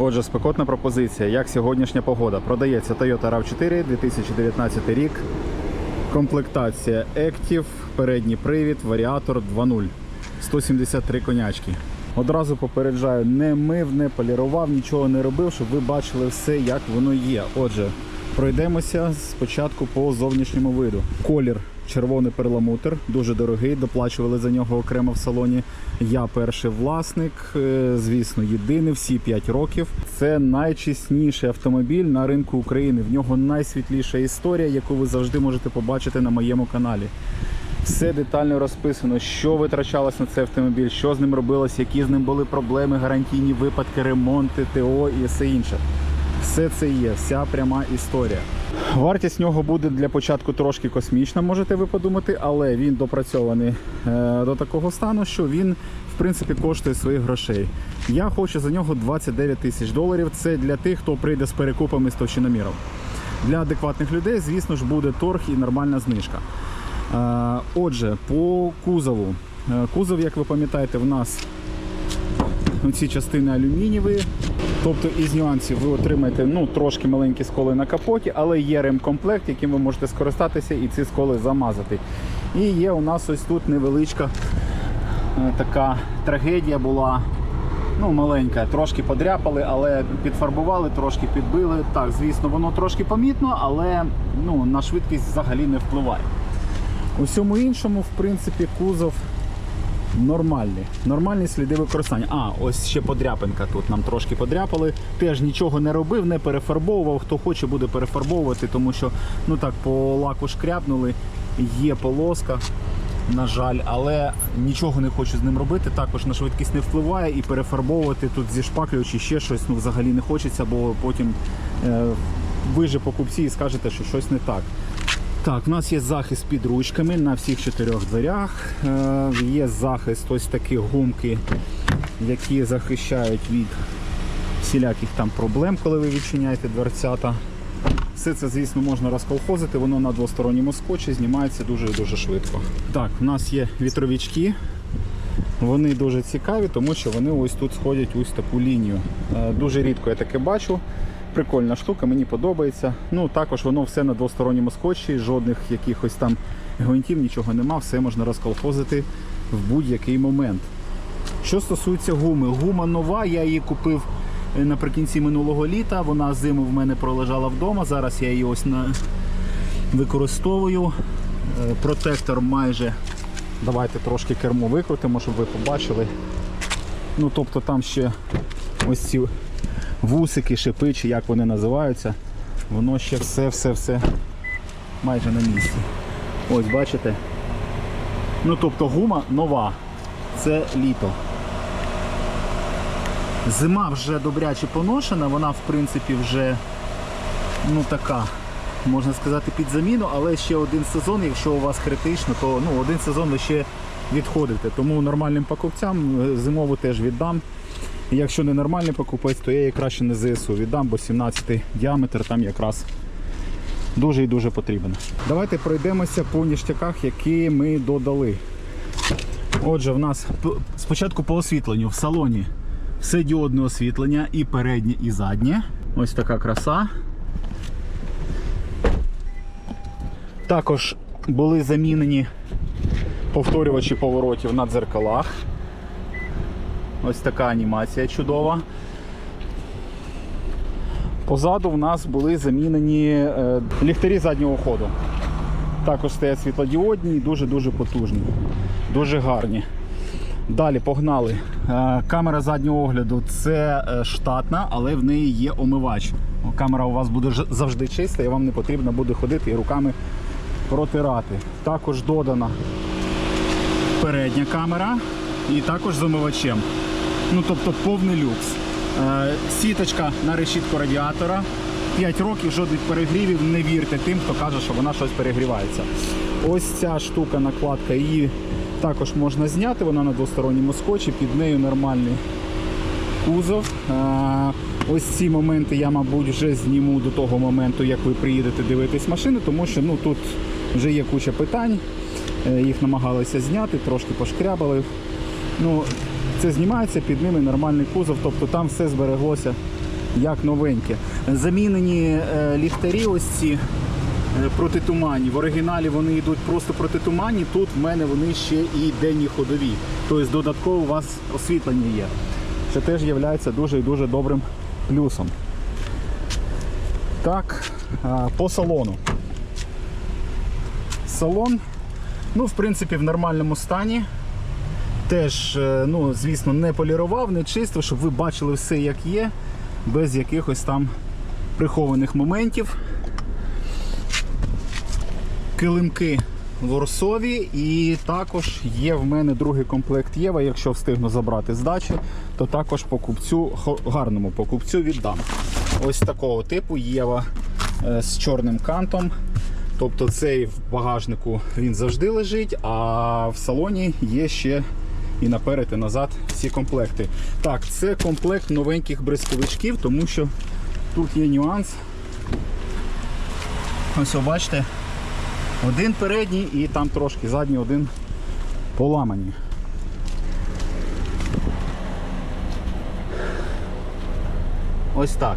Отже, спекотна пропозиція. Як сьогоднішня погода? Продається Toyota RAV4 2019 рік. Комплектація Active, передній привід, варіатор 2.0. 173 конячки. Одразу попереджаю, не мив, не полірував, нічого не робив, щоб ви бачили все, як воно є. Отже, пройдемося спочатку по зовнішньому виду. Колір червоний перламутр, дуже дорогий, доплачували за нього окремо в салоні. Я перший власник, е, звісно, єдиний всі 5 років. Це найчисніший автомобіль на ринку України. В нього найсвітліша історія, яку ви завжди можете побачити на моєму каналі. Все детально розписано, що витрачалось на цей автомобіль, що з ним робилось, які з ним були проблеми, гарантійні випадки, ремонти, ТО і все інше. Все це є, вся пряма історія. Вартість нього буде для початку трошки космічна, можете ви подумати, але він допрацьований е, до такого стану, що він в принципі коштує своїх грошей. Я хочу за нього 29 тисяч доларів. Це для тих, хто прийде з перекупами з товщиноміром. Для адекватних людей, звісно ж, буде торг і нормальна знижка. Е, Отже, по кузову. Е, Кузов, як ви пам'ятаєте, в нас ці частини алюмінієві. Тобто із нюансів ви отримаєте ну, трошки маленькі сколи на капоті, але є ремкомплект, яким ви можете скористатися і ці сколи замазати. І є у нас ось тут невеличка е, така трагедія була. Ну, маленька, трошки подряпали, але підфарбували, трошки підбили. Так, звісно, воно трошки помітно, але ну, на швидкість взагалі не впливає. У всьому іншому, в принципі, кузов нормальний. Нормальні сліди використання. А, ось ще подряпинка тут нам трошки подряпали. Теж нічого не робив, не перефарбовував. Хто хоче, буде перефарбовувати, тому що ну так по лаку шкряпнули. Є полоска, на жаль, але нічого не хочу з ним робити. Також на швидкість не впливає і перефарбовувати тут зі шпаклю чи ще щось ну, взагалі не хочеться, бо потім е, ви же покупці і скажете, що щось не так. Так, у нас є захист під ручками на всіх чотирьох дверях. Е, Є захист ось такі гумки, які захищають від всіляких там проблем, коли ви відчиняєте дверцята. Все це, звісно, можна розколхозити, воно на двосторонньому скотчі знімається дуже-дуже швидко. Так, у нас є вітровички. Вони дуже цікаві, тому що вони ось тут сходять ось таку лінію. Е, Дуже рідко я таке бачу. Прикольна штука, мені подобається. Ну також воно все на двосторонньому скотчі, жодних якихось там гвинтів, нічого нема, все можна розколхозити в будь-який момент. Що стосується гуми, гума нова, я її купив е, наприкінці минулого літа. Вона зиму в мене пролежала вдома. Зараз я її ось на... використовую. Е, Протектор майже. Давайте трошки кермо викрутимо, щоб ви побачили. Ну, тобто там ще ось ці вусики, шипи, чи як вони називаються. Воно ще все-все-все майже на місці. Ось бачите? Ну тобто гума нова. Це літо. Зима вже добряче поношена, вона в принципі вже ну така, можна сказати, під заміну, але ще один сезон, якщо у вас критично, то ну, один сезон ви ще відходите. Тому нормальним покупцям е, зимову теж віддам. Якщо не нормальний покупець, то я її краще не ЗСУ віддам, бо 17 діаметр там якраз дуже і дуже потрібен. Давайте пройдемося по ніштяках, які ми додали. Отже, в нас спочатку по освітленню в салоні все діодне освітлення і переднє, і заднє. Ось така краса. Також були замінені повторювачі поворотів на дзеркалах. Ось така анімація чудова. Позаду в нас були замінені е, ліхтарі заднього ходу. Також стоять світлодіодні дуже-дуже потужні, дуже гарні. Далі погнали. Е, Камера заднього огляду це е, штатна, але в неї є омивач. Камера у вас буде завжди чиста і вам не потрібно буде ходити і руками протирати. Також додана передня камера і також з омивачем. Ну тобто повний люкс. Е, Сіточка на решітку радіатора. 5 років жодних перегрівів. Не вірте тим, хто каже, що вона щось перегрівається. Ось ця штука, накладка, її також можна зняти. Вона на двосторонньому скотчі, під нею нормальний кузов. Е, Ось ці моменти я, мабуть, вже зніму до того моменту, як ви приїдете дивитись машину, тому що ну, тут вже є куча питань. Е, Їх намагалися зняти, трошки пошкрябали. Ну, це знімається, під ними нормальний кузов, тобто там все збереглося як новеньке. Замінені е, ліхтарі ось ці е, протитуманні. В оригіналі вони йдуть просто протитуманні, тут в мене вони ще і денні ходові. Тобто додатково у вас освітлення є. Що теж є дуже і дуже добрим плюсом. Так, а, по салону. Салон, ну, в принципі, в нормальному стані. Теж, е, ну, звісно, не полірував, не чистив, щоб ви бачили все, як є, без якихось там прихованих моментів. Килимки ворсові і також є в мене другий комплект Єва. Якщо встигну забрати з то також покупцю, гарному покупцю віддам. Ось такого типу Єва е, з чорним кантом. Тобто цей в багажнику він завжди лежить, а в салоні є ще і наперед, і назад всі комплекти. Так, це комплект новеньких бризковичків, тому що тут є нюанс. Ось бачите, один передній і там трошки задній один поламані. Ось так.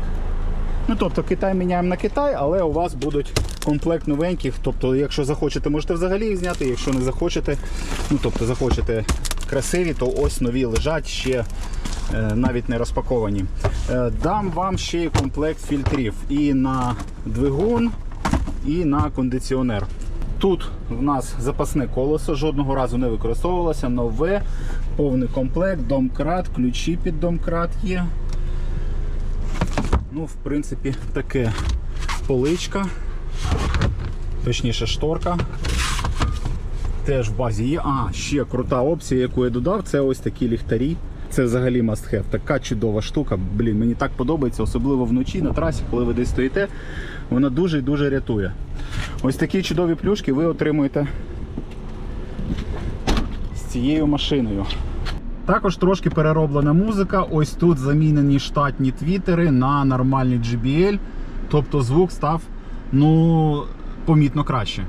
Ну, тобто Китай міняємо на Китай, але у вас будуть комплект новеньких. Тобто, якщо захочете, можете взагалі їх зняти, якщо не захочете, ну тобто захочете красиві, то ось нові лежать ще е, навіть не розпаковані. Е, дам вам ще й комплект фільтрів і на двигун, і на кондиціонер. Тут в нас запасне колесо, жодного разу не використовувалося, нове, повний комплект, домкрат, ключі під домкрат є. Ну, в принципі, таке поличка, точніше шторка. Теж в базі є. А, ще крута опція, яку я додав, це ось такі ліхтарі. Це взагалі must have. Така чудова штука. Блін, мені так подобається, особливо вночі на трасі, коли ви десь стоїте. Вона дуже і дуже рятує. Ось такі чудові плюшки ви отримуєте з цією машиною. Також трошки перероблена музика. Ось тут замінені штатні твітери на нормальний JBL. Тобто звук став ну, помітно краще.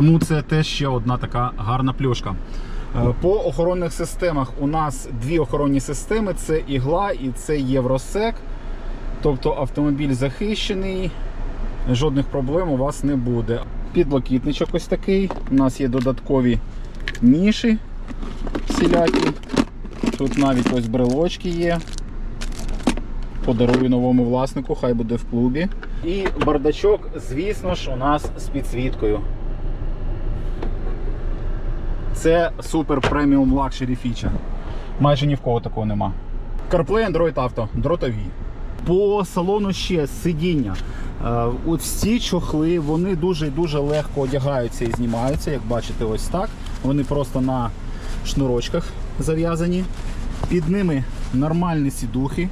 Тому це теж ще одна така гарна плюшка. Е, По охоронних системах у нас дві охоронні системи: це ігла і це Євросек. Тобто автомобіль захищений, жодних проблем у вас не буде. Підлокітничок ось такий. У нас є додаткові ніші всілякі. Тут навіть ось брелочки є. Подарую новому власнику, хай буде в клубі. І бардачок, звісно ж, у нас з підсвіткою. Це супер преміум лакшері фіча. Майже ні в кого такого нема. CarPlay Android Auto, дротові. По салону ще сидіння. Е, Ось ці чохли вони дуже і дуже легко одягаються і знімаються, як бачите, ось так. Вони просто на шнурочках зав'язані. Під ними нормальні сідухи.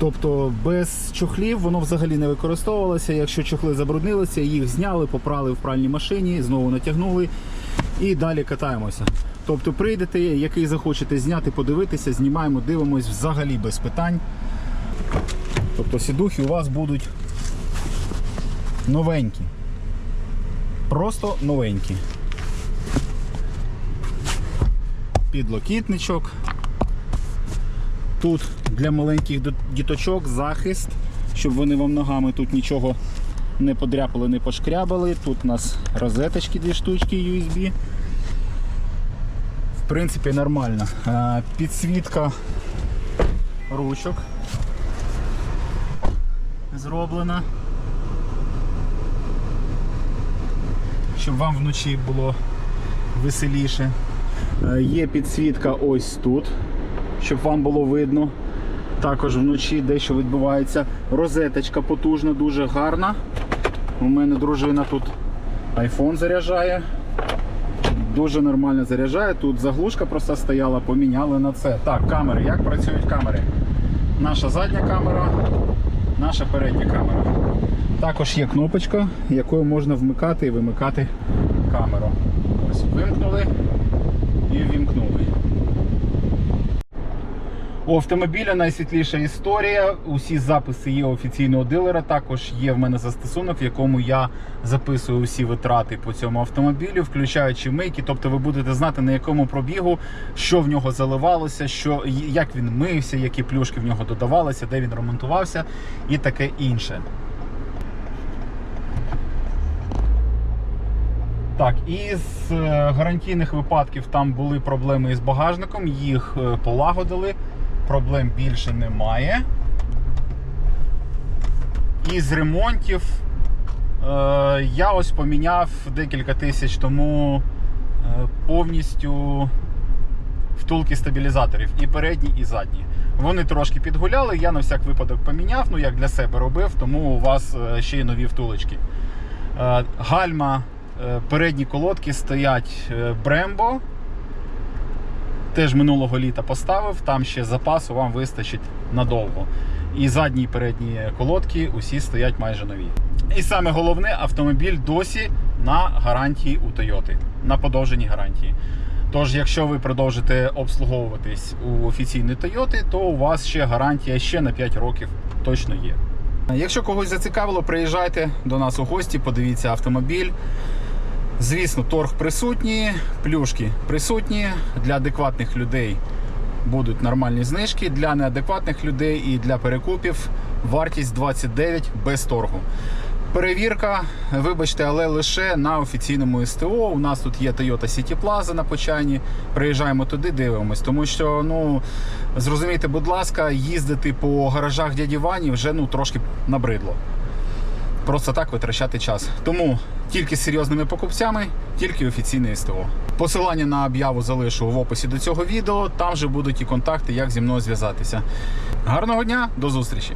Тобто без чохлів воно взагалі не використовувалося. Якщо чохли забруднилися, їх зняли, попрали в пральній машині, знову натягнули і далі катаємося. Тобто прийдете, який захочете зняти, подивитися, знімаємо, дивимось взагалі без питань. Тобто сідухи у вас будуть новенькі. Просто новенькі. Підлокітничок. Тут для маленьких діточок захист, щоб вони вам ногами тут нічого не подряпали, не пошкрябали. Тут у нас розеточки дві штучки USB. В принципі, нормально. Підсвітка ручок зроблена. Щоб вам вночі було веселіше. Є підсвітка ось тут, щоб вам було видно. Також вночі дещо відбувається. Розеточка потужна, дуже гарна. У мене дружина тут iPhone заряджає. Дуже нормально заряджає. Тут заглушка просто стояла, поміняли на це. Так, камери. Як працюють камери? Наша задня камера, наша передня камера. Також є кнопочка, якою можна вмикати і вимикати камеру. Ось вимкнули і вімкнули. У автомобіля найсвітліша історія. Усі записи є офіційного дилера. Також є в мене застосунок, в якому я записую усі витрати по цьому автомобілю, включаючи мийки. Тобто ви будете знати на якому пробігу, що в нього заливалося, що як він мився, які плюшки в нього додавалися, де він ремонтувався і таке інше. Так, із е, гарантійних випадків там були проблеми із багажником, їх е, полагодили, проблем більше немає. Із ремонтів е, я ось поміняв декілька тисяч тому е, повністю втулки стабілізаторів і передні, і задні. Вони трошки підгуляли, я на всяк випадок поміняв, ну як для себе робив, тому у вас е, ще й нові втулочки. Е, Гальма, передні колодки стоять Brembo. Теж минулого літа поставив, там ще запасу вам вистачить надовго. І задні і передні колодки усі стоять майже нові. І саме головне, автомобіль досі на гарантії у Toyota, на подовженій гарантії. Тож, якщо ви продовжите обслуговуватись у офіційної Toyota, то у вас ще гарантія ще на 5 років точно є. Якщо когось зацікавило, приїжджайте до нас у гості, подивіться автомобіль. Звісно, торг присутній, плюшки присутні. Для адекватних людей будуть нормальні знижки, для неадекватних людей і для перекупів вартість 29 без торгу. Перевірка, вибачте, але лише на офіційному СТО. У нас тут є Toyota City Plaza на Почайні. Приїжджаємо туди, дивимось. Тому що, ну зрозумійте, будь ласка, їздити по гаражах дяді Вані вже ну трошки набридло. Просто так витрачати час. Тому тільки з серйозними покупцями, тільки офіційне СТО. Посилання на об'яву залишу в описі до цього відео. Там же будуть і контакти, як зі мною зв'язатися. Гарного дня, до зустрічі!